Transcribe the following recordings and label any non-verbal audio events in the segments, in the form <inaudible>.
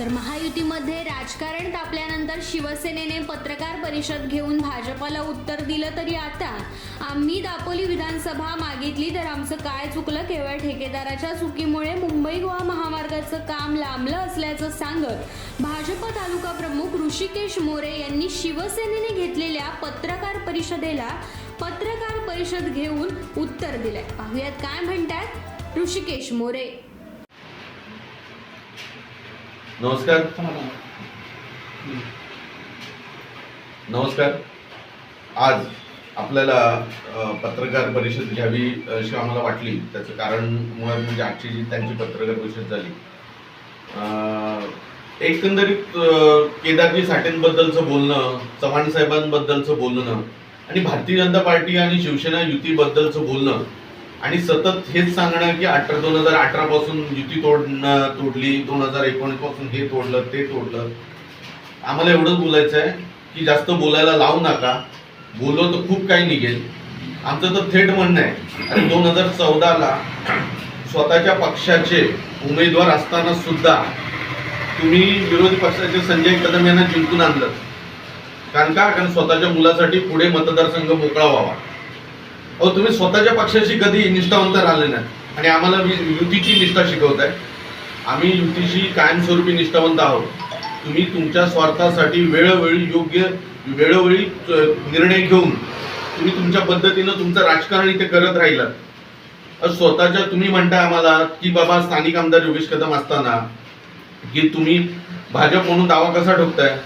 तर महायुतीमध्ये राजकारण तापल्यानंतर शिवसेनेने पत्रकार परिषद घेऊन भाजपाला उत्तर दिलं तरी आता आम्ही दापोली विधानसभा मागितली तर आमचं काय चुकलं? केवळ ठेकेदाराच्या चुकीमुळे मुंबई गोवा महामार्गाचं काम लांबलं असल्याचं सांगत भाजप तालुका प्रमुख ऋषिकेश मोरे यांनी शिवसेनेने घेतलेल्या पत्रकार परिषदेला पत्रकार परिषद घेऊन उत्तर दिलंय. पाहुयात काय म्हणतात ऋषिकेश मोरे. नमस्कार. नमस्कार. आज आपल्याला पत्रकार परिषद घ्यावी अशी आम्हाला वाटली. त्याचं कारण मुळात म्हणजे आजची जी त्यांची पत्रकार परिषद झाली. एकंदरीत केदारजी साठेंबद्दलचं बोलणं चव्हाण साहेबांबद्दलचं बोलणं आणि भारतीय जनता पार्टी आणि शिवसेना युतीबद्दलचं बोलणं आणि सतत हेच सांगणं की अठरा दोन हजार अठरा पासून युती तोडणं तोडली दोन हजार एकोणीसपासून हे तोडलं ते तोडलं. आम्हाला एवढंच बोलायचं आहे की जास्त बोलायला लावू नका. बोललो तर खूप काही निघेल. आमचं तर थेट म्हणणं आहे. आणि दोन हजार चौदाला स्वतःच्या पक्षाचे उमेदवार असताना सुद्धा तुम्ही विरोधी पक्षाचे संजय कदम यांना जिंकून आणलं. कारण का? कारण स्वतःच्या मुलासाठी पुढे मतदारसंघ मोकळा व्हावा. अहो तुम्ही स्वतःच्या पक्षाशी कधी निष्ठावंत राहिले नाही. आणि आम्हाला वि- युतीची निष्ठा शिकवताय. आम्ही युतीशी कायमस्वरूपी निष्ठावंत आहोत. तुम्ही तुमच्या स्वार्थासाठी वेळोवेळी योग्य वेळोवेळी निर्णय घेऊन तुम्ही तुमच्या पद्धतीनं तुमचं राजकारण इथे करत राहिलात. स्वतःच्या तुम्ही म्हणताय आम्हाला की बाबा स्थानिक आमदार योगेश कदम असताना की तुम्ही भाजप म्हणून दावा कसा ठोकताय?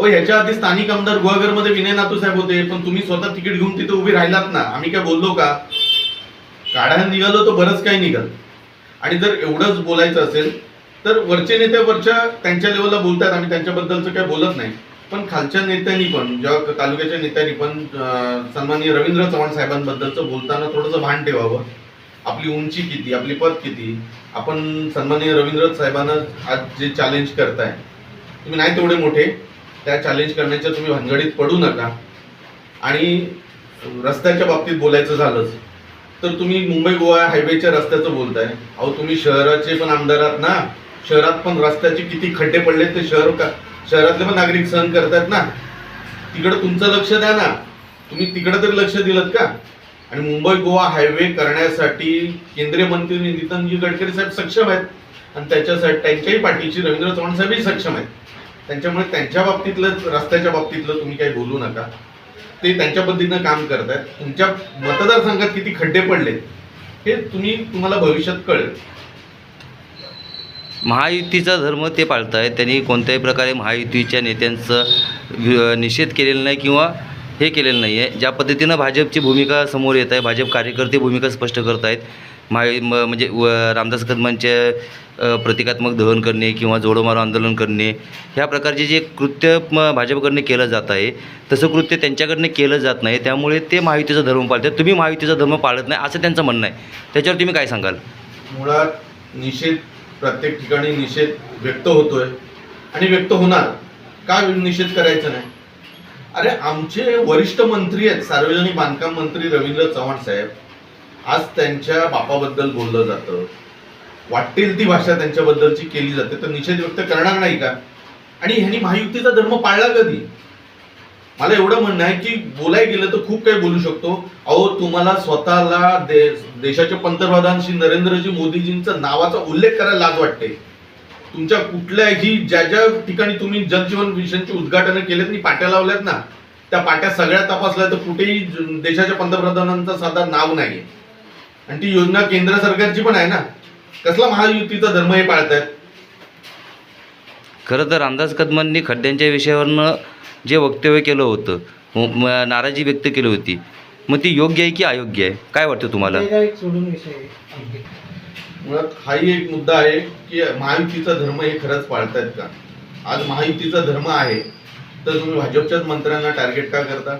ओ ह्याच्या आधी स्थानिक आमदार गुहागरमध्ये विनय नातू साहेब होते पण तुम्ही स्वतः तिकीट घेऊन तिथे उभे राहिलात ना. आम्ही काय बोललो का? काढा निघालो तर बरंच काही निघाल. आणि जर एवढंच बोलायचं असेल तर वरचे नेते वरच्या त्यांच्या लेवलला बोलतात आम्ही त्यांच्याबद्दलचं काही बोलत नाही. पण खालच्या नेत्यांनी पण जेव्हा तालुक्याच्या नेत्यांनी पण सन्माननीय रवींद्र चव्हाण साहेबांबद्दलचं बोलताना थोडंसं भान ठेवावं. आपली उंची किती आपली पद किती? आपण सन्माननीय रवींद्र साहेबांना आज जे चॅलेंज करताय तुम्ही नाही तेवढे मोठे. त्या चॅलेंज करण्याच्या तुम्ही भानगडीत पडू नका. आणि रस्त्याच्या बाबतीत बोलायचं झालंच. तर तुम्ही मुंबई गोवा हायवेच्या रस्त्याचं बोलताय. अहो तुम्ही शहराचे पण आमदार आहात ना. शहरात पण रस्त्याचे किती खड्डे पडले ते शहर का शहरातले पण नागरिक सहन करतात ना. तिकडं तुमचं लक्ष द्या ना. तुम्ही तिकडं तरी लक्ष दिलं का? आणि मुंबई गोवा हायवे करण्यासाठी केंद्रीय मंत्री नितीनजी गडकरी साहेब सक्षम आहेत. आणि त्याच्यासाठी त्यांच्याही पाठीशी रवींद्र चव्हाण साहेबही सक्षम आहेत. त्यांच्यामुळे त्यांच्या बाबतीतलं रस्त्याच्या बाबतीतलं तुम्ही काही बोलू नका. ते त्यांच्या पद्धतीनं काम करतायत. तुमच्या मतदारसंघात किती खड्डे पडले हे तुम्ही तुम्हाला भविष्यात कळेल. महायुतीचा धर्म ते पाळत आहेत त्यांनी कोणत्याही प्रकारे महायुतीच्या नेत्यांचं निषेध केलेला नाही किंवा हे केलेलं नाही आहे ज्या पद्धतीनं भाजपची भूमिका समोर येत आहे भाजप कार्यकर्ते भूमिका स्पष्ट करत आहेत माहि म- म्हणजे व रामदास कदमांचे प्रतिकात्मक दहन करणे किंवा जोडोमारो आंदोलन करणे ह्या प्रकारचे जे कृत्य म भाजपकडनं केलं जात आहे तसं कृत्य त्यांच्याकडनं केलं जात नाही. त्यामुळे ते महायुतीचा धर्म पाळतात. तुम्ही महायुतीचा धर्म पाळत नाही असं त्यांचं म्हणणं आहे. त्याच्यावर तुम्ही काय सांगाल? मुळात निषेध प्रत्येक ठिकाणी निषेध व्यक्त होतोय आणि व्यक्त होणार. का निषेध करायचा नाही? अरे आमचे वरिष्ठ मंत्री आहेत सार्वजनिक बांधकाम मंत्री रवींद्र चव्हाण साहेब. आज त्यांच्या बापाबद्दल बोललं जातं. वाटेल ती भाषा त्यांच्याबद्दलची केली जाते. तर निषेध व्यक्त करणार नाही का? आणि ह्यांनी महायुतीचा धर्म पाळला कधी? मला एवढं म्हणणं आहे की बोलाय गेलं तर खूप काही बोलू शकतो. अहो तुम्हाला स्वतःला दे, देशाचे पंतप्रधान श्री नरेंद्रजी मोदीजींचा नावाचा उल्लेख करायला लाज वाटते. तुमच्या कुठल्याही ज्या ज्या ठिकाणी तुम्ही जलजीवन मिशनची उद्घाटन केलेत आणि पाट्या लावल्यात ना त्या पाट्या सगळ्या तपासल्या तर कुठेही देशाच्या पंतप्रधानांचा साधा नाव नाही. आणि ती योजना केंद्र सरकारची पण आहे ना. कसला महायुतीचा धर्म हे पाळतायत? खरं तर रामदास कदमांनी खड्ड्यांच्या विषयावरनं जे वक्तव्य केलं होतं म- म- नाराजी व्यक्त केली होती मग ती योग्य आहे की अयोग्य आहे? काय वाटतं तुम्हाला? सोडून विषय आहे. मुळात हाही एक मुद्दा आहे की महायुतीचा धर्म हे खरंच पाळतायत का? आज महायुतीचा धर्म आहे तर तुम्ही भाजपच्याच मंत्र्यांना टार्गेट का करता?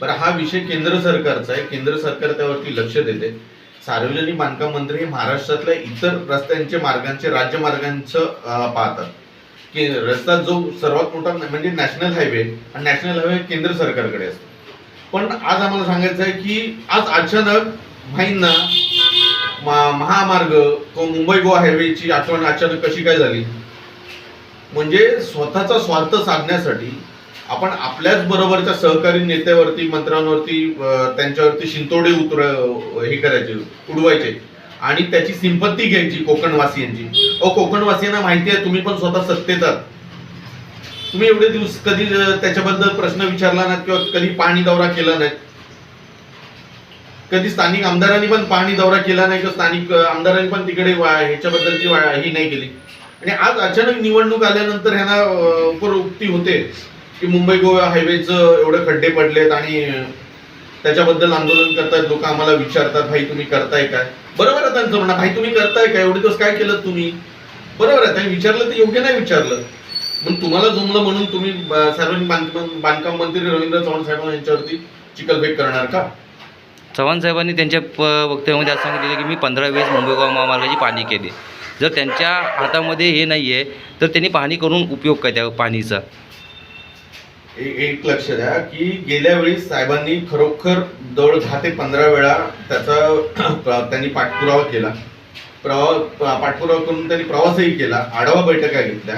बरं हा विषय केंद्र सरकारचा आहे. केंद्र सरकार त्यावरती लक्ष देते. सार्वजनिक बांधकाम मंत्री हे महाराष्ट्रातल्या इतर रस्त्यांचे मार्गांचे राज्यमार्गांचं पाहतात. की रस्ता जो सर्वात मोठा म्हणजे नॅशनल हायवे आणि नॅशनल हायवे केंद्र सरकारकडे असतो. पण आज आम्हाला सांगायचं आहे की आज अचानक भाईंना मा- महामार्ग किंवा मुंबई गोवा हायवेची आठवण अचानक कशी काय झाली? म्हणजे स्वतःचा स्वार्थ साधण्यासाठी आपण आपल्याच बरोबरच्या सहकारी नेत्यावरती मंत्र्यांवरती त्यांच्यावरती शिंतोडे उतर हे करायचे उडवायचे. आणि त्याची सिंपत्ती घ्यायची कोकणवासियांची. अहो कोकणवासियांना माहिती आहे तुम्ही पण स्वतः सत्तेत तुम्ही एवढे दिवस कधी त्याच्याबद्दल प्रश्न विचारला नाही किंवा कधी पाणी दौरा केला नाही कधी स्थानिक आमदारांनी पण पाणी दौरा केला नाही किंवा स्थानिक आमदारांनी पण तिकडे वा- ह्याच्याबद्दलची वा- ही नाही केली. आणि आज अचानक निवडणूक आल्यानंतर ह्यांना उपरोक्ती होते. की मुंबई गोवा हायवेचं एवढे खड्डे पडलेत आणि त्याच्याबद्दल आंदोलन करतायत लोक आम्हाला विचारतात भाई तुम्ही करताय काय? बरोबर आहे त्यांचं म्हणा भाई तुम्ही करताय काय? एवढे दिवस काय केलं तुम्ही? बरोबर आहे त्यांनी विचारलं तर योग्य नाही विचारलं. म्हणून तुम्हाला जमलं म्हणून तुम्ही सार्वजनिक बांधकाम बांधकाम मंत्री रवींद्र चव्हाण साहेब यांच्यावरती चिकलबेक करणार का? चव्हाण साहेबांनी त्यांच्या प वक्तव्यामध्ये असं सांगितलेलं की मी पंधरा वेळेस मुंबई गोवा महामार्गाची पाहणी केली. जर त्यांच्या हातामध्ये हे नाही आहे तर त्यांनी पाहणी करून उपयोग काय त्या पाणीचा एक लक्ष द्या की गेल्या वेळी साहेबांनी खरोखर जवळ दहा ते पंधरा वेळा त्याचा <clears throat> त्यांनी पाठपुरावा केला. प्रवा पाठपुरावा करून त्यांनी प्रवासही केला. आढावा बैठका घेतल्या.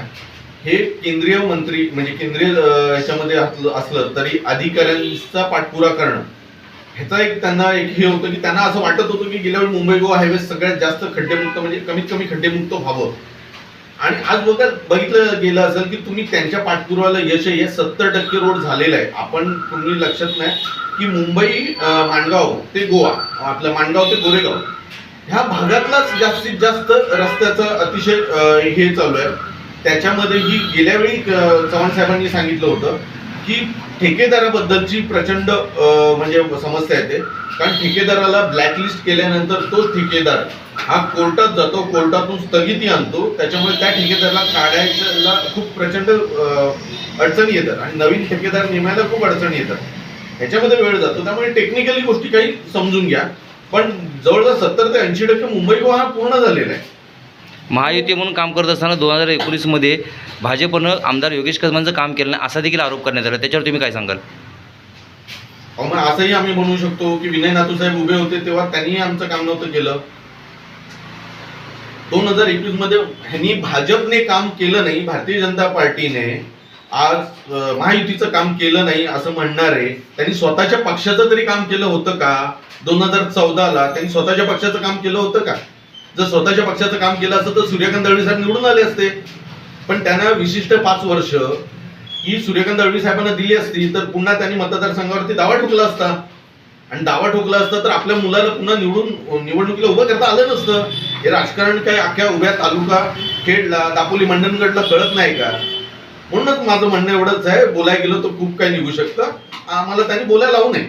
हे केंद्रीय मंत्री म्हणजे केंद्रीय याच्यामध्ये असलं असलं तरी अधिकाऱ्यांचा पाठपुरा करणं ह्याचा एक त्यांना एक हे होतं की त्यांना असं वाटत होतं की गेल्या वेळी मुंबई गोवा हायवे सगळ्यात जास्त खड्डेमुक्त म्हणजे कमीत कमी खड्डेमुक्त व्हावं. आणि आज बघा बघितलं गेलं असेल की तुम्ही त्यांच्या पाठपुरावाला यश आहे सत्तर टक्के रोड झालेला आहे. आपण तुम्ही लक्षात नाही की मुंबई माणगाव ते गोवा आपलं माणगाव ते गोरेगाव ह्या भागातलाच जास्तीत जास्त रस्त्याचं अतिशय हे चालू आहे. त्याच्यामध्ये ही गेल्या वेळी चव्हाण साहेबांनी सांगितलं होतं की ठेकेदाराबद्दलची प्रचंड म्हणजे समस्या येते. कारण ठेकेदाराला ब्लॅकलिस्ट केल्यानंतर तो ठेकेदार हा कोर्टात जातो कोर्टातून स्थगिती आणतो त्याच्यामुळे त्या ठेकेदाराला काढायला खूप प्रचंड अडचणी येतात. आणि नवीन ठेकेदार नेमायला खूप अडचणी येतात. ह्याच्यामध्ये वेळ जातो. त्यामुळे टेक्निकली गोष्टी काही समजून घ्या. पण जवळजवळ सत्तर ते ऐंशी टक्के मुंबई गोवा हा पूर्ण झालेला आहे. महायुती म्हणून काम करत असताना दोन हजार एकोणीसमध्ये भाजपनं आमदार योगेश कदमांचं काम केलं नाही असा देखील आरोप करण्यात आला. त्याच्यावर तुम्ही काय सांगाल? मग असंही आम्ही म्हणू शकतो की विनय नातू साहेब उभे होते तेव्हा त्यांनी आमचं काम नव्हतं केलं. दोन हजार एकवीसमध्ये ह्यांनी भाजपने काम केलं नाही भारतीय जनता पार्टीने आज महायुतीचं काम केलं नाही असं म्हणणार आहे त्यांनी स्वतःच्या पक्षाचं तरी काम केलं होतं का? दोन हजार चौदाला त्यांनी स्वतःच्या पक्षाचं काम केलं होतं का? जर स्वतःच्या पक्षाचं काम केलं असतं तर सूर्यकांत दळवी साहेब निवडून आले असते. पण त्यांना विशिष्ट पाच वर्ष ही सूर्यकांत दळवी साहेबांना दिली असती तर पुन्हा त्यांनी मतदारसंघावरती दावा ठोकला असता. आणि दावा ठोकला असता तर आपल्या मुलाला पुन्हा निवडून निवडणुकीला उभं करता आलं नसतं. हे राजकारण काय अख्ख्या उभ्या तालुका खेडला दापोली मंडणगडला कळत नाही का? म्हणूनच माझं म्हणणं एवढंच आहे बोलायला गेलं तर खूप काही निघू शकतं. आम्हाला त्यांनी बोलायला लावू नये.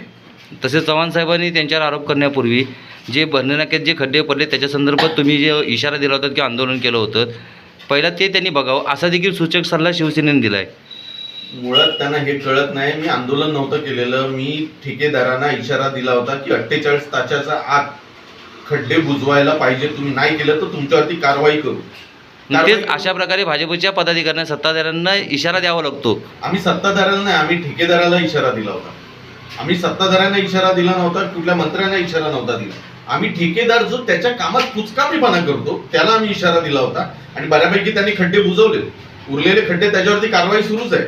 तसेच चव्हाण साहेबांनी त्यांच्यावर आरोप करण्यापूर्वी जे भरण्यानाक्यात जे खड्डे पडले त्याच्या संदर्भात तुम्ही जे इशारा दिला होता किंवा आंदोलन केलं होतं पहिला ते त्यांनी बघावं. असा देखील सूचक सल्ला शिवसेनेने दिला आहे मुळात त्यांना हे कळत नाही. मी आंदोलन नव्हतं केलेलं. मी ठेकेदारांना इशारा दिला होता की अठ्ठेचाळीस तासाच्या आत खड्डे बुजवायला पाहिजे. तुम्ही नाही केलं तर तुमच्यावरती कारवाई करू. तेच अशा प्रकारे भाजपच्या पदाधिकाऱ्यांना सत्ताधाऱ्यांना इशारा द्यावा लागतो. आम्ही सत्ताधाऱ्याला नाही आम्ही ठेकेदाराला इशारा दिला होता. आम्ही सत्ताधाऱ्यांना इशारा दिला नव्हता कुठल्या मंत्र्यांना इशारा नव्हता दिला. आम्ही ठेकेदार जो त्याच्या कामात कुचकामीपणा करतो त्याला आम्ही इशारा दिला होता. आणि बऱ्यापैकी त्यांनी खड्डे बुजवले उरलेले खड्डे त्याच्यावरती कारवाई सुरूच आहे.